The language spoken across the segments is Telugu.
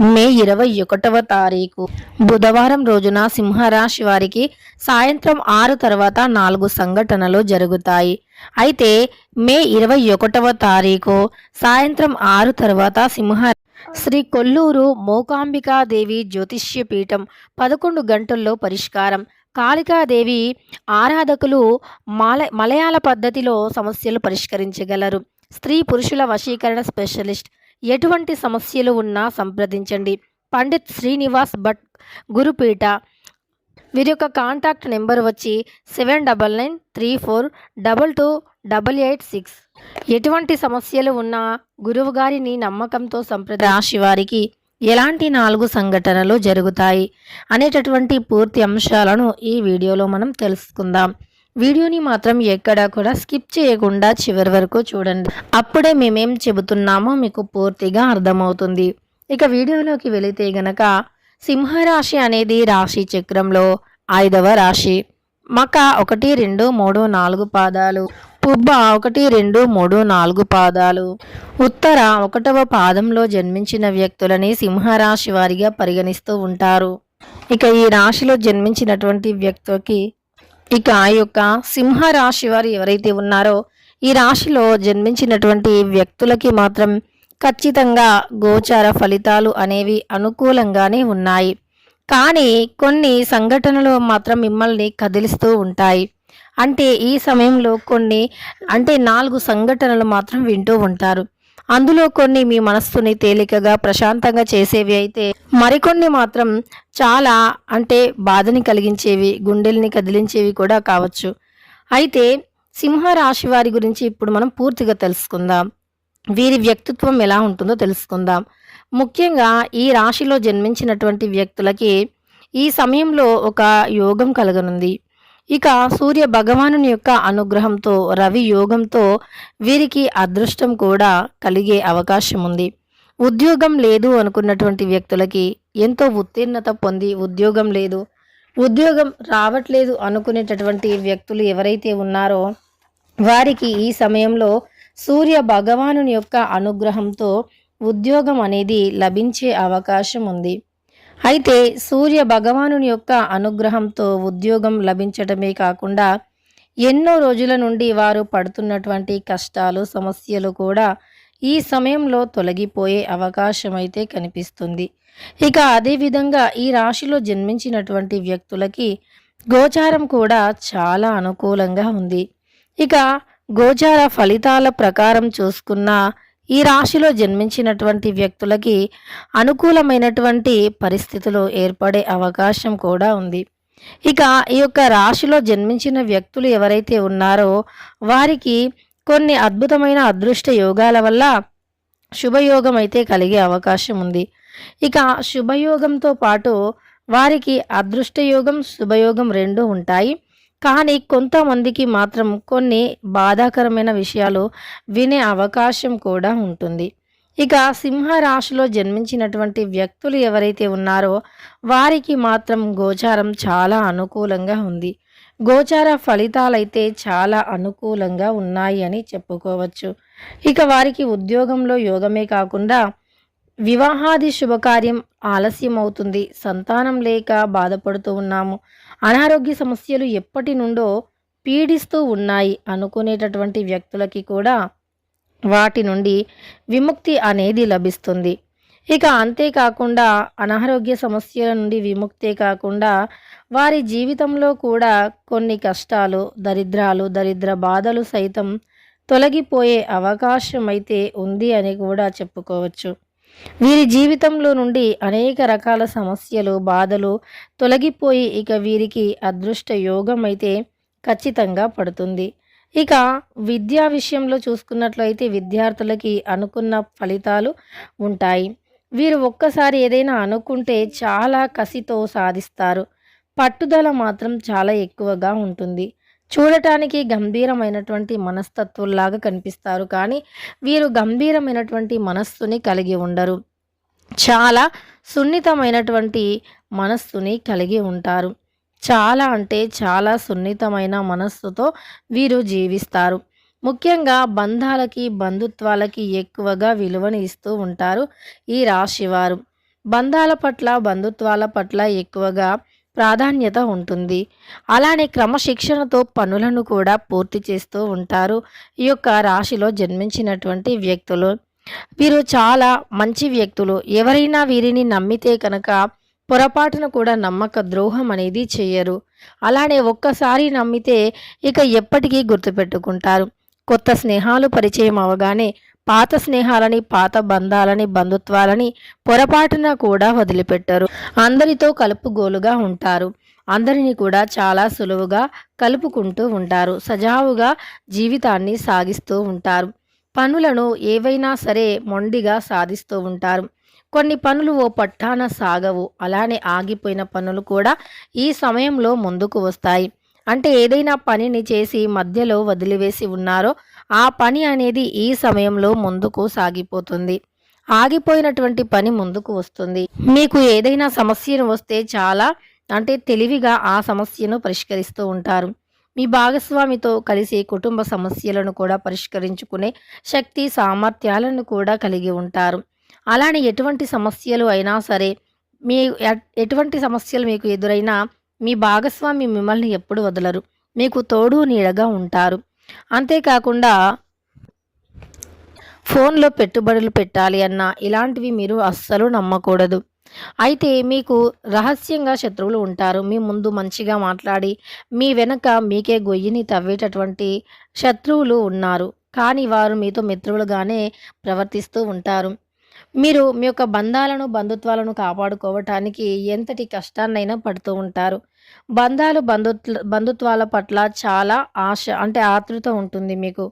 మే ఇరవై ఒకటవ తారీఖు. బుధవారం రోజున సింహరాశి వారికి సాయంత్రం ఆరు తర్వాత నాలుగు సంఘటనలు జరుగుతాయి. అయితే మే ఇరవై ఒకటవ తారీఖు సాయంత్రం ఆరు తర్వాత సింహ శ్రీ కొల్లూరు మోకాంబికాదేవి జ్యోతిష్య పీఠం పదకొండు గంటల్లో పరిష్కారం. కాళికాదేవి ఆరాధకులు మాల మలయాళ పద్ధతిలో సమస్యలు పరిష్కరించగలరు. స్త్రీ పురుషుల వశీకరణ స్పెషలిస్ట్ ఎటువంటి సమస్యలు ఉన్నా సంప్రదించండి. పండిత్ శ్రీనివాస్ భట్ గురుపీఠ. వీరి యొక్క కాంటాక్ట్ నెంబర్ వచ్చి seven double nine three four double two double eight six. ఎటువంటి సమస్యలు ఉన్నా గురువు గారిని నమ్మకంతో సంప్రద రాశివారికి ఎలాంటి నాలుగు సంఘటనలు జరుగుతాయి అనేటటువంటి పూర్తి అంశాలను ఈ వీడియోలో మనం తెలుసుకుందాం. వీడియోని మాత్రం ఎక్కడా కూడా స్కిప్ చేయకుండా చివరి వరకు చూడండి. అప్పుడే మేమేం చెబుతున్నామో మీకు పూర్తిగా అర్థమవుతుంది. ఇక వీడియోలోకి వెళితే గనక సింహరాశి అనేది రాశి చక్రంలో ఐదవ రాశి. మక ఒకటి రెండు మూడు నాలుగు పాదాలు. పుబ్బ ఒకటి రెండు మూడు నాలుగు పాదాలు. ఉత్తర ఒకటవ పాదంలో జన్మించిన వ్యక్తులని సింహరాశి వారిగా పరిగణిస్తూ ఉంటారు. ఇక ఈ రాశిలో జన్మించినటువంటి వ్యక్తికి ఇక ఆ యొక్క సింహరాశి వారు ఎవరైతే ఉన్నారో ఈ రాశిలో జన్మించినటువంటి వ్యక్తులకి మాత్రం ఖచ్చితంగా గోచార ఫలితాలు అనేవి అనుకూలంగానే ఉన్నాయి. కానీ కొన్ని సంఘటనలు మాత్రం మిమ్మల్ని కదిలిస్తూ ఉంటాయి. అంటే ఈ సమయంలో కొన్ని అంటే నాలుగు సంఘటనలు మాత్రం వింటూ ఉంటారు. అందులో కొన్ని మీ మనస్సుని తేలికగా ప్రశాంతంగా చేసేవి అయితే మరికొన్ని మాత్రం చాలా అంటే బాధని కలిగించేవి గుండెల్ని కదిలించేవి కూడా కావచ్చు. అయితే సింహ రాశి వారి గురించి ఇప్పుడు మనం పూర్తిగా తెలుసుకుందాం. వీరి వ్యక్తిత్వం ఎలా ఉంటుందో తెలుసుకుందాం. ముఖ్యంగా ఈ రాశిలో జన్మించినటువంటి వ్యక్తులకి ఈ సమయంలో ఒక యోగం కలగనుంది. ఇక సూర్య భగవానుని యొక్క అనుగ్రహంతో రవి యోగంతో వీరికి అదృష్టం కూడా కలిగే అవకాశం ఉంది ఉద్యోగం లేదు అనుకున్నటువంటి వ్యక్తులకి ఎంతో ఉత్తీర్ణత పొంది ఉద్యోగం లేదు. ఉద్యోగం రావట్లేదు అనుకునేటటువంటి వ్యక్తులు ఎవరైతే ఉన్నారో వారికి ఈ సమయంలో సూర్య భగవానుని యొక్క అనుగ్రహంతో ఉద్యోగం అనేది లభించే అవకాశం ఉంది అయితే సూర్య భగవానుని యొక్క అనుగ్రహంతో ఉద్యోగం లభించటమే కాకుండా ఎన్నో రోజుల నుండి వారు పడుతున్నటువంటి కష్టాలు సమస్యలు కూడా ఈ సమయంలో తొలగిపోయే అవకాశం అయితే కనిపిస్తుంది. ఇక అదేవిధంగా ఈ రాశిలో జన్మించినటువంటి వ్యక్తులకి గోచారం కూడా చాలా అనుకూలంగా ఉంది. ఇక గోచార ఫలితాల ప్రకారం చూసుకున్న ఈ రాశిలో జన్మించినటువంటి వ్యక్తులకి అనుకూలమైనటువంటి పరిస్థితులు ఏర్పడే అవకాశం కూడా ఉంది. ఇక ఈ యొక్క రాశిలో జన్మించిన వ్యక్తులు ఎవరైతే ఉన్నారో వారికి కొన్ని అద్భుతమైన అదృష్ట యోగాల వల్ల శుభయోగం అయితే కలిగే అవకాశం ఉంది. ఇక శుభయోగంతో పాటు వారికి అదృష్టయోగం శుభయోగం రెండు ఉంటాయి. కానీ కొంతమందికి మాత్రం కొన్ని బాధాకరమైన విషయాలు వినే అవకాశం కూడా ఉంటుంది. ఇక సింహరాశిలో జన్మించినటువంటి వ్యక్తులు ఎవరైతే ఉన్నారో వారికి మాత్రం గోచారం చాలా అనుకూలంగా ఉంది. గోచార ఫలితాలైతే చాలా అనుకూలంగా ఉన్నాయి అని చెప్పుకోవచ్చు. ఇక వారికి ఉద్యోగంలో యోగమే కాకుండా వివాహాది శుభకార్యం ఆలస్యం అవుతుంది సంతానం లేక బాధపడుతూ ఉన్నాము. అనారోగ్య సమస్యలు ఎప్పటి నుండో పీడిస్తూ ఉన్నాయి అనుకునేటటువంటి వ్యక్తులకి కూడా వాటి నుండి విముక్తి అనేది లభిస్తుంది. ఇక అంతేకాకుండా అనారోగ్య సమస్యల నుండి విముక్తే కాకుండా వారి జీవితంలో కూడా కొన్ని కష్టాలు దరిద్రాలు దరిద్ర బాధలు సైతం తొలగిపోయే అవకాశం అయితే ఉంది అని కూడా చెప్పుకోవచ్చు. వీరి జీవితంలో నుండి అనేక రకాల సమస్యలు బాధలు తొలగిపోయి ఇక వీరికి అదృష్ట యోగం అయితే ఖచ్చితంగా పడుతుంది. ఇక విద్యా విషయంలో చూసుకున్నట్లయితే విద్యార్థులకి అనుకున్న ఫలితాలు ఉంటాయి. వీరు ఒక్కసారి ఏదైనా అనుకుంటే చాలా కసితో సాధిస్తారు. పట్టుదల మాత్రం చాలా ఎక్కువగా ఉంటుంది. చూడటానికి గంభీరమైనటువంటి మనస్తత్వంలాగా కనిపిస్తారు. కానీ వీరు గంభీరమైనటువంటి మనస్సుని కలిగి ఉండరు. చాలా సున్నితమైనటువంటి మనస్సుని కలిగి ఉంటారు. చాలా అంటే చాలా సున్నితమైన మనస్సుతో వీరు జీవిస్తారు. ముఖ్యంగా బంధాలకి బంధుత్వాలకి ఎక్కువగా విలువని ఇస్తూ ఉంటారు ఈ రాశివారు. బంధాల పట్ల బంధుత్వాల పట్ల ఎక్కువగా ప్రాధాన్యత ఉంటుంది. అలానే క్రమశిక్షణతో పనులను కూడా పూర్తి చేస్తూ ఉంటారు. ఈ యొక్క రాశిలో జన్మించినటువంటి వ్యక్తులు. వీరు చాలా మంచి వ్యక్తులు. ఎవరైనా వీరిని నమ్మితే కనుక పొరపాటున కూడా నమ్మక ద్రోహం అనేది చేయరు. అలానే ఒక్కసారి నమ్మితే ఇక ఎప్పటికీ గుర్తుపెట్టుకుంటారు. కొత్త స్నేహాలు పరిచయం అవగానే పాత స్నేహాలని పాత బంధాలని బంధుత్వాలని పొరపాటున కూడా వదిలిపెట్టరు. అందరితో కలుపుగోలుగా ఉంటారు. అందరినీ కూడా చాలా సులువుగా కలుపుకుంటూ ఉంటారు. సజావుగా జీవితాన్ని సాగిస్తూ ఉంటారు. పనులను ఏవైనా సరే మొండిగా సాధిస్తూ ఉంటారు. కొన్ని పనులు ఓ పట్టాన సాగవు. అలానే ఆగిపోయిన పనులు కూడా ఈ సమయంలో ముందుకు వస్తాయి. అంటే ఏదైనా పనిని చేసి మధ్యలో వదిలివేసి ఉన్నారో ఆ పని అనేది ఈ సమయంలో ముందుకు సాగిపోతుంది. ఆగిపోయినటువంటి పని ముందుకు వస్తుంది. మీకు ఏదైనా సమస్యను వస్తే చాలా అంటే తెలివిగా ఆ సమస్యను పరిష్కరిస్తూ ఉంటారు. మీ భాగస్వామితో కలిసి కుటుంబ సమస్యలను కూడా పరిష్కరించుకునే శక్తి సామర్థ్యాలను కూడా కలిగి ఉంటారు. అలానే ఎటువంటి సమస్యలు అయినా సరే మీ ఎటువంటి సమస్యలు మీకు ఎదురైనా మీ భాగస్వామి మిమ్మల్ని ఎప్పుడు వదలరు. మీకు తోడు నీడగా ఉంటారు. అంతేకాకుండా ఫోన్లో పెట్టుబడులు పెట్టాలి అన్న ఇలాంటివి మీరు అస్సలు నమ్మకూడదు. అయితే మీకు రహస్యంగా శత్రువులు ఉంటారు. మీ ముందు మంచిగా మాట్లాడి మీ వెనక మీకే గొయ్యిని తవ్వేటటువంటి శత్రువులు ఉన్నారు. కానీ వారు మీతో మిత్రులుగానే ప్రవర్తిస్తూ ఉంటారు. మీరు మీ యొక్క బంధాలను బంధుత్వాలను కాపాడుకోవటానికి ఎంతటి కష్టాన్నైనా పడుతూ ఉంటారు. బంధాలు బంధుత్వ బంధుత్వాల పట్ల చాలా ఆశ అంటే ఆతృత ఉంటుంది మీకు.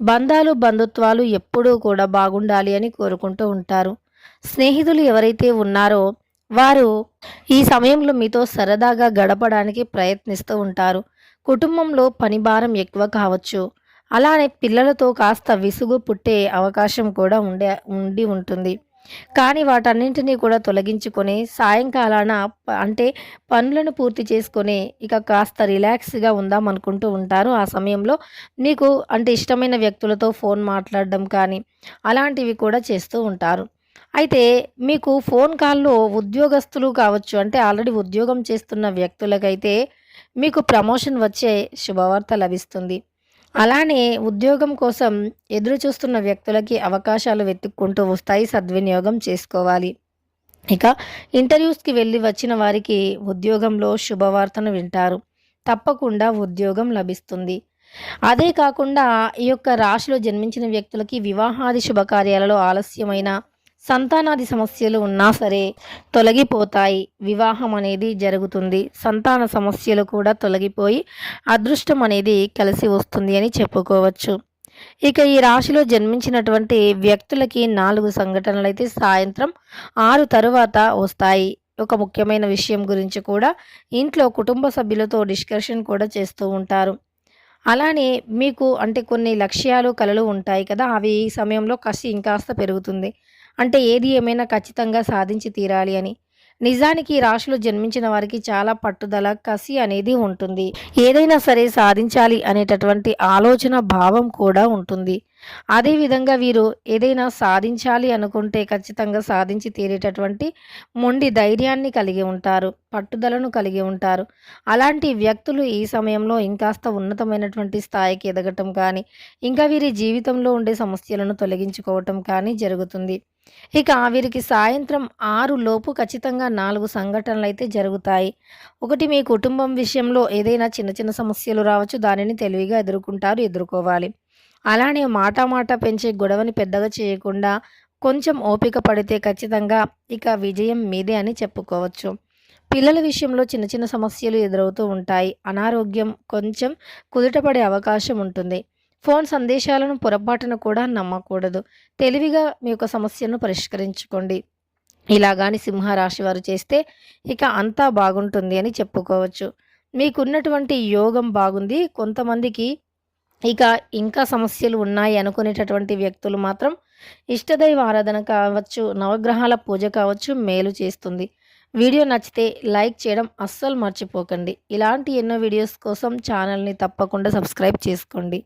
బంధాలు బంధుత్వాలు ఎప్పుడూ కూడా బాగుండాలి అని కోరుకుంటూ ఉంటారు. స్నేహితులు ఎవరైతే ఉన్నారో వారు ఈ సమయంలో మీతో సరదాగా గడపడానికి ప్రయత్నిస్తూ ఉంటారు. కుటుంబంలో పని భారం ఎక్కువ కావచ్చు. అలానే పిల్లలతో కాస్త విసుగు పుట్టే అవకాశం కూడా ఉండే ఉండి ఉంటుంది. కానీ వాటన్నింటినీ కూడా తొలగించుకొని సాయంకాలాన అంటే పనులను పూర్తి చేసుకొని ఇక కాస్త రిలాక్స్గా ఉందాం అనుకుంటూ ఉంటారు. ఆ సమయంలో మీకు అంటే ఇష్టమైన వ్యక్తులతో ఫోన్ మాట్లాడడం కానీ అలాంటివి కూడా చేస్తూ ఉంటారు. అయితే మీకు ఫోన్ కాల్లో ఉద్యోగస్తులు కావచ్చు అంటే ఆల్రెడీ ఉద్యోగం చేస్తున్న వ్యక్తులకైతే మీకు ప్రమోషన్ వచ్చే శుభవార్త లభిస్తుంది. అలానే ఉద్యోగం కోసం ఎదురు చూస్తున్న వ్యక్తులకి అవకాశాలు వెతుక్కుంటూ వస్తాయి సద్వినియోగం చేసుకోవాలి. ఇక ఇంటర్వ్యూస్కి వెళ్ళి వచ్చిన వారికి ఉద్యోగంలో శుభవార్తను వింటారు. తప్పకుండా ఉద్యోగం లభిస్తుంది. అదే కాకుండా ఈ యొక్క రాశిలో జన్మించిన వ్యక్తులకి వివాహాది శుభకార్యాలలో ఆలస్యమైన సంతానాది సమస్యలు ఉన్నా సరే తొలగిపోతాయి. వివాహం అనేది జరుగుతుంది. సంతాన సమస్యలు కూడా తొలగిపోయి అదృష్టం అనేది కలిసి వస్తుంది అని చెప్పుకోవచ్చు. ఇక ఈ రాశిలో జన్మించినటువంటి వ్యక్తులకి నాలుగు సంఘటనలు అయితే సాయంత్రం ఆరు తరువాత వస్తాయి. ఒక ముఖ్యమైన విషయం గురించి కూడా ఇంట్లో కుటుంబ సభ్యులతో డిస్కషన్ కూడా చేస్తూ ఉంటారు. అలానే మీకు అంటే కొన్ని లక్ష్యాలు కలలు ఉంటాయి కదా అవి ఈ సమయంలో కసి ఇంకాస్త పెరుగుతుంది. అంటే ఏది ఏమైనా ఖచ్చితంగా సాధించి తీరాలి అని. నిజానికి రాశిలో జన్మించిన వారికి చాలా పట్టుదల కసి అనేది ఉంటుంది. ఏదైనా సరే సాధించాలి అనేటటువంటి ఆలోచన భావం కూడా ఉంటుంది. అదేవిధంగా వీరు ఏదైనా సాధించాలి అనుకుంటే ఖచ్చితంగా సాధించి తీరేటటువంటి మొండి ధైర్యాన్ని కలిగి ఉంటారు పట్టుదలను కలిగి ఉంటారు. అలాంటి వ్యక్తులు ఈ సమయంలో ఇంకాస్త ఉన్నతమైనటువంటి స్థాయికి ఎదగటం కానీ ఇంకా వీరి జీవితంలో ఉండే సమస్యలను తొలగించుకోవటం కానీ జరుగుతుంది. ఇక వీరికి సాయంత్రం ఆరు లోపు ఖచ్చితంగా నాలుగు సంఘటనలు అయితే జరుగుతాయి. ఒకటి మీ కుటుంబం విషయంలో ఏదైనా చిన్న చిన్న సమస్యలు రావచ్చు దానిని తెలివిగా ఎదుర్కొంటారు ఎదుర్కోవాలి. అలానే మాట మాట పెంచే గొడవని పెద్దగా చేయకుండా కొంచెం ఓపిక పడితే ఖచ్చితంగా ఇక విజయం మీదే అని చెప్పుకోవచ్చు. పిల్లల విషయంలో చిన్న చిన్న సమస్యలు ఎదురవుతూ ఉంటాయి. అనారోగ్యం కొంచెం కుదుటపడే అవకాశం ఉంటుంది. ఫోన్ సందేశాలను పొరపాటున కూడా నమ్మకూడదు. తెలివిగా మీ యొక్క సమస్యను పరిష్కరించుకోండి. ఇలాగాని సింహరాశి వారు చేస్తే ఇక అంతా బాగుంటుంది అని చెప్పుకోవచ్చు. మీకున్నటువంటి యోగం బాగుంది. కొంతమందికి ఇక ఇంకా సమస్యలు ఉన్నాయి అనుకునేటటువంటి వ్యక్తులు మాత్రం ఇష్టదైవ ఆరాధన కావచ్చు నవగ్రహాల పూజ కావచ్చు మేలు చేస్తుంది. వీడియో నచ్చితే లైక్ చేయడం అస్సలు మర్చిపోకండి. ఇలాంటి ఎన్నో వీడియోస్ కోసం ఛానల్ని తప్పకుండా సబ్స్క్రైబ్ చేసుకోండి.